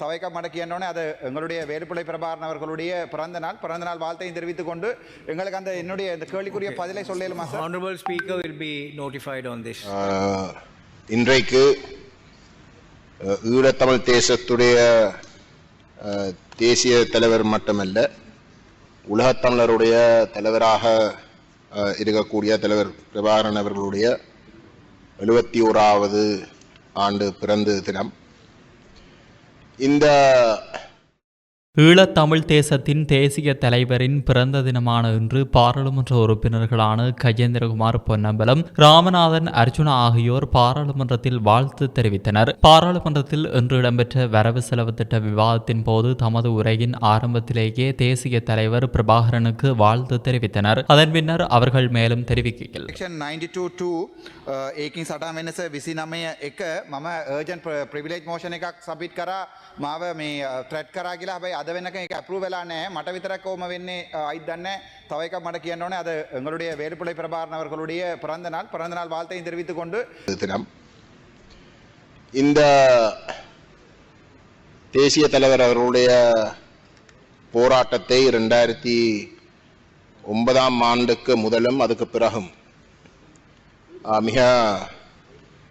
தவை மடக்கி என்னோடனே அது எங்களுடைய வேலுப்பிள்ளை பிரபாரன் அவர்களுடைய பிறந்த நாள் பிறந்த நாள் வாழ்த்தையும் தெரிவித்துக் கொண்டு எங்களுக்கு அந்த என்னுடைய இந்த கேள்விக்குரிய பதிலை சொல்லலுமா sir honourable speaker will be notified on this இன்றைக்கு uh, ஈழத்தமிழ் தேசத்துடைய uh, தேசிய தலைவர் மட்டுமல்ல உலகத்தமிழருடைய தலைவராக uh, இருக்கக்கூடிய தலைவர் பிரபாகரன் அவர்களுடைய எழுபத்தி ஓராவது ஆண்டு பிறந்த தினம் இந்த ஈழத்தமிழ் தேசத்தின் தேசிய தலைவரின் பிறந்த தினமான இன்று பாராளுமன்ற உறுப்பினர்களான கஜேந்திரகுமார் பொன்னம்பலம் ராமநாதன் அர்ஜுனா ஆகியோர் பாராளுமன்றத்தில் வாழ்த்து தெரிவித்தனர் பாராளுமன்றத்தில் இன்று இடம்பெற்ற வரவு செலவு திட்ட விவாதத்தின் போது தமது உரையின் ஆரம்பத்திலேயே தேசிய தலைவர் பிரபாகரனுக்கு வாழ்த்து தெரிவித்தனர் அதன் பின்னர் அவர்கள் மேலும் தெரிவிக்கையில் සෙක්ෂන් 92 ඒකින් සටහන් වෙනස විසි නමය එක මම ඒජන් ප්‍රවිලේජ් මෝෂණ එකක් සබිට් කර මාව මේ ත්‍රට් කරා කියලා හැබයි අද වෙනක එක ඇපරු වෙලා නෑ මට විතරක් ඕම වෙන්නේ අයිත් දන්න තවයික මට කියන්නවන අද எங்களுடைய வேலுப்பிள்ளை பிரபாகரன் அவர்களுடைய பிறந்த நாள் பிறந்த நாள் வாழ்த்தையும் தெரிவித்துக் கொண்டு தினம் இந்த தேசிய தலைவர் அவர்களுடைய போராட்டத்தை ரெண்டாயிரத்தி ஒன்பதாம் ஆண்டுக்கு முதலும் அதுக்கு பிறகும் ஆஹ், மிக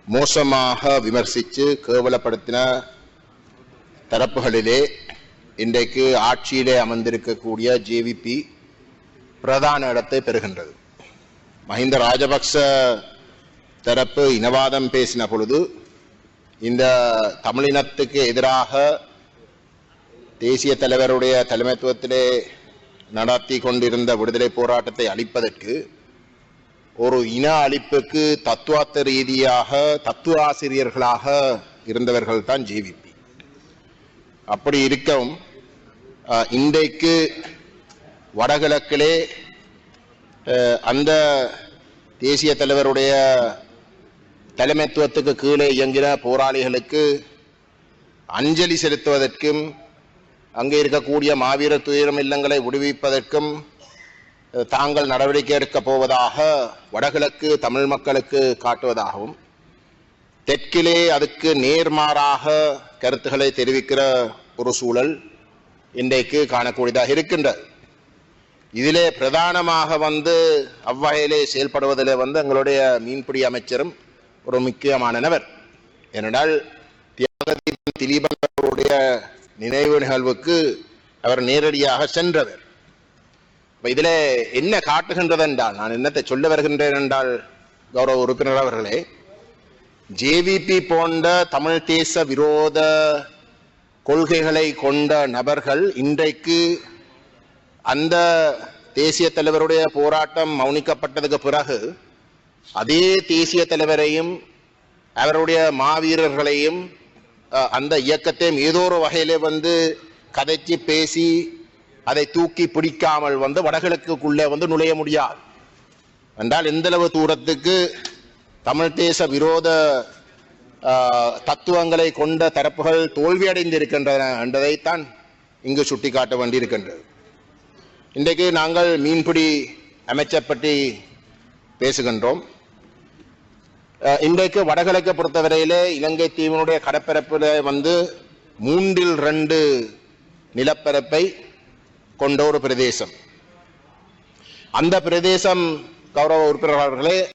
மோசமாக விமர்சித்து கேவலப்படுத்தின தரப்புகளிலே இன்றைக்கு ஆட்சியிலே அமர்ந்திருக்கக்கூடிய ஜேவிபி பிரதான இடத்தை பெறுகின்றது. மஹிந்த ராஜபக்ச தரப்பு இனவாதம் பேசின பொழுது இந்த தமிழினத்துக்கு எதிராக தேசிய தலைவருடைய தலைமைத்துவத்திலே நடத்தி கொண்டிருந்த விடுதலை போராட்டத்தை அளிப்பதற்கு ஒரு இன அழிப்புக்கு தத்துவார்த்த ரீதியாக தத்துவ ஆசிரியர்களாக இருந்தவர்கள் தான் ஜேவிபி அப்படி இருக்கவும் இன்றைக்கு வடகிழக்கிலே அந்த தேசிய தலைவருடைய தலைமைத்துவத்துக்கு கீழே இயங்கின போராளிகளுக்கு அஞ்சலி செலுத்துவதற்கும் அங்கே இருக்கக்கூடிய மாவீர துயரம் இல்லங்களை விடுவிப்பதற்கும் தாங்கள் நடவடிக்கை எடுக்கப் போவதாக வடகிழக்கு தமிழ் மக்களுக்கு காட்டுவதாகவும் தெற்கிலே அதுக்கு நேர்மாறாக கருத்துக்களை தெரிவிக்கிற ஒரு சூழல் இன்றைக்கு காணக்கூடியதாக இருக்கின்றது. இதிலே பிரதானமாக வந்து அவ்வகையிலே செயல்படுவதிலே வந்து எங்களுடைய மீன்பிடி அமைச்சரும் ஒரு முக்கியமானவர். ஏனென்றால் தியாகதீபன் திலீபன் அவருடைய நினைவு நிகழ்வுக்கு அவர் நேரடியாக சென்றவர். இப்போ இதில் என்ன காட்டுகின்றது என்றால் நான் என்னத்தை சொல்ல வருகின்றேன் என்றால் கௌரவ உறுப்பினர் அவர்களே ஜேவிபி போன்ற தமிழ் தேச விரோத கொள்கைகளை கொண்ட நபர்கள் இன்றைக்கு அந்த தேசிய தலைவருடைய போராட்டம் மௌனிக்கப்பட்டதுக்கு பிறகு அதே தேசிய தலைவரையும் அவருடைய மாவீரர்களையும் அந்த இயக்கத்தையும் ஏதோ ஒரு வகையிலே வந்து கதைச்சு பேசி அதை தூக்கி பிடிக்காமல் வந்து வடகிழக்குக்குள்ளே வந்து நுழைய முடியாது. என்றால் எந்தளவு தூரத்துக்கு தமிழ் தேச விரோத தத்துவங்களை கொண்ட தரப்புகள் தோல்வியடைந்திருக்கின்றன என்பதைத்தான் இங்கு சுட்டிக்காட்ட வேண்டியிருக்கின்றது. இன்றைக்கு நாங்கள் மீன்பிடி அமைச்சர் பற்றி பேசுகின்றோம். இன்றைக்கு வடகிழக்கை பொறுத்தவரையிலே இலங்கை தீவினுடைய கடற்பரப்பில் வந்து மூன்றில் ரெண்டு நிலப்பரப்பை கொண்ட ஒரு பிரதேசம். அந்த பிரதேசம் கௌரவ உறுப்பினர்களே